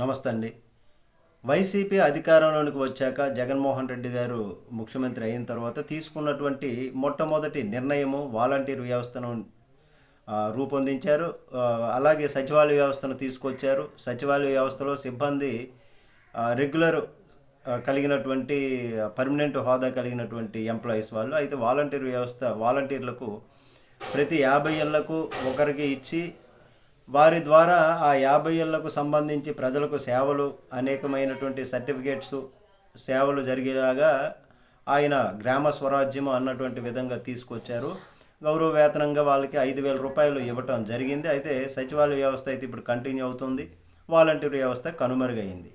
నమస్తే అండి వైసీపీ అధికారంలోనికి వచ్చాక జగన్మోహన్ రెడ్డి గారు ముఖ్యమంత్రి అయిన తర్వాత తీసుకున్నటువంటి మొట్టమొదటి నిర్ణయము వాలంటీర్ వ్యవస్థను రూపొందించారు. అలాగే సచివాలయ వ్యవస్థను తీసుకొచ్చారు. సచివాలయ వ్యవస్థలో సిబ్బంది రెగ్యులర్ కలిగినటువంటి పర్మనెంట్ హోదా కలిగినటువంటి ఎంప్లాయీస్ వాళ్ళు. అయితే వాలంటీర్ వ్యవస్థ వాలంటీర్లకు ప్రతి యాభై ఏళ్ళకు ఒకరికి ఇచ్చి వారి ద్వారా ఆ యాభై ఏళ్ళకు సంబంధించి ప్రజలకు సేవలు అనేకమైనటువంటి సర్టిఫికేట్స్ సేవలు జరిగేలాగా ఆయన గ్రామ స్వరాజ్యం అన్నటువంటి విధంగా తీసుకొచ్చారు. గౌరవ వేతనంగా వాళ్ళకి ఐదు వేల రూపాయలు ఇవ్వటం జరిగింది. అయితే సచివాలయ వ్యవస్థ అయితే ఇప్పుడు కంటిన్యూ అవుతుంది. వాలంటీర్ వ్యవస్థ కనుమరుగైంది.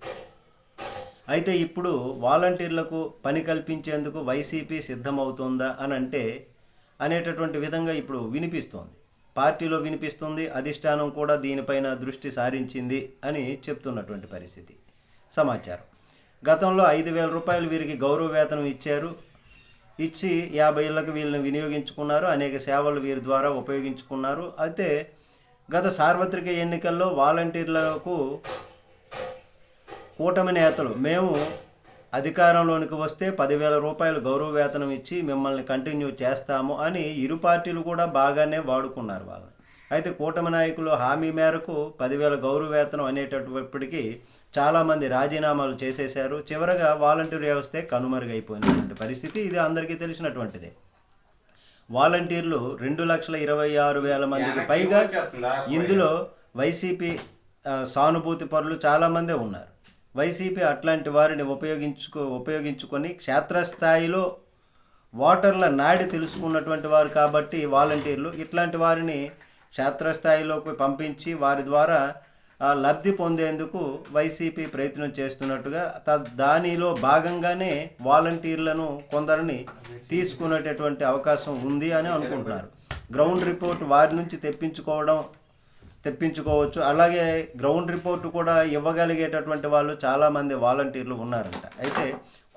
అయితే ఇప్పుడు వాలంటీర్లకు పని కల్పించేందుకు వైసీపీ సిద్ధమవుతుందా అని అంటే అనేటటువంటి విధంగా ఇప్పుడు వినిపిస్తోంది. పార్టీలో వినిపిస్తుంది అధిష్టానం కూడా దీనిపైన దృష్టి సారించింది అని చెప్తున్నటువంటి పరిస్థితి. సమాచారం. గతంలో ఐదు వేల రూపాయలు వీరికి గౌరవ వేతనం ఇచ్చారు. ఇచ్చి యాభై ఏళ్ళకి వీళ్ళని వినియోగించుకున్నారు. అనేక సేవలు వీరి ద్వారా ఉపయోగించుకున్నారు. అయితే గత సార్వత్రిక ఎన్నికల్లో వాలంటీర్లకు కూటమి నేతలు మేము అధికారంలోనికి వస్తే పదివేల రూపాయలు గౌరవ వేతనం ఇచ్చి మిమ్మల్ని కంటిన్యూ చేస్తాము అని ఇరు పార్టీలు కూడా బాగానే వాడుకున్నారు వాళ్ళని. అయితే కూటమి నాయకులు హామీ మేరకు పదివేల గౌరవ వేతనం అనేటప్పటికీ చాలామంది రాజీనామాలు చేసేశారు. చివరగా వాలంటీర్ వ్యవస్థే కనుమరుగైపోయినటువంటి పరిస్థితి. ఇది అందరికీ తెలిసినటువంటిదే. వాలంటీర్లు రెండు లక్షల ఇరవై ఆరు వేల మందికి పైగా ఇందులో వైసీపీ సానుభూతి పరులు చాలామందే ఉన్నారు. వైసీపీ అట్లాంటి వారిని ఉపయోగించుకో ఉపయోగించుకొని క్షేత్రస్థాయిలో ఓటర్ల నాడి తెలుసుకున్నటువంటి వారు కాబట్టి వాలంటీర్లు ఇట్లాంటి వారిని క్షేత్రస్థాయిలోకి పంపించి వారి ద్వారా లబ్ధి పొందేందుకు వైసీపీ ప్రయత్నం చేస్తున్నట్టుగా త- దానిలో భాగంగానే వాలంటీర్లను కొందరిని తీసుకునేటటువంటి అవకాశం ఉంది అని అనుకుంటున్నారు గ్రౌండ్ రిపోర్ట్ వారి నుంచి తెప్పించుకోవడం తెప్పించుకోవచ్చు. అలాగే గ్రౌండ్ రిపోర్ట్ కూడా ఇవ్వగలిగేటటువంటి వాళ్ళు చాలామంది వాలంటీర్లు ఉన్నారంట. అయితే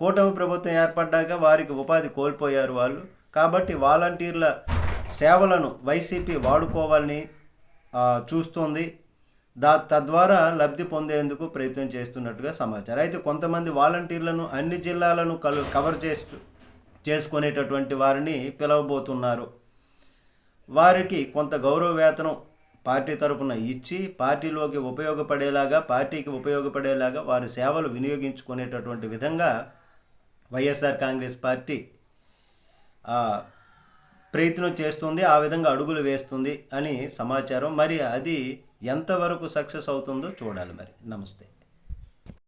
కూటమి ప్రభుత్వం ఏర్పడ్డాక వారికి ఉపాధి కోల్పోయారు వాళ్ళు. కాబట్టి వాలంటీర్ల సేవలను వైసీపీ వాడుకోవాలని చూస్తుంది. దా తద్వారా లబ్ధి పొందేందుకు ప్రయత్నం చేస్తున్నట్టుగా సమాచారం. అయితే కొంతమంది వాలంటీర్లను అన్ని జిల్లాలను కలు కవర్ చేస్తూ చేసుకునేటటువంటి వారిని పిలవబోతున్నారు. వారికి కొంత గౌరవ వేతనం పార్టీ తరపున ఇచ్చి పార్టీలోకి ఉపయోగపడేలాగా పార్టీకి ఉపయోగపడేలాగా వారి సేవలు వినియోగించుకునేటటువంటి విధంగా వైఎస్ఆర్ కాంగ్రెస్ పార్టీ ప్రయత్నం చేస్తుంది ఆ విధంగా అడుగులు వేస్తుంది అని సమాచారం. మరి అది ఎంతవరకు సక్సెస్ అవుతుందో చూడాలి మరి. నమస్తే.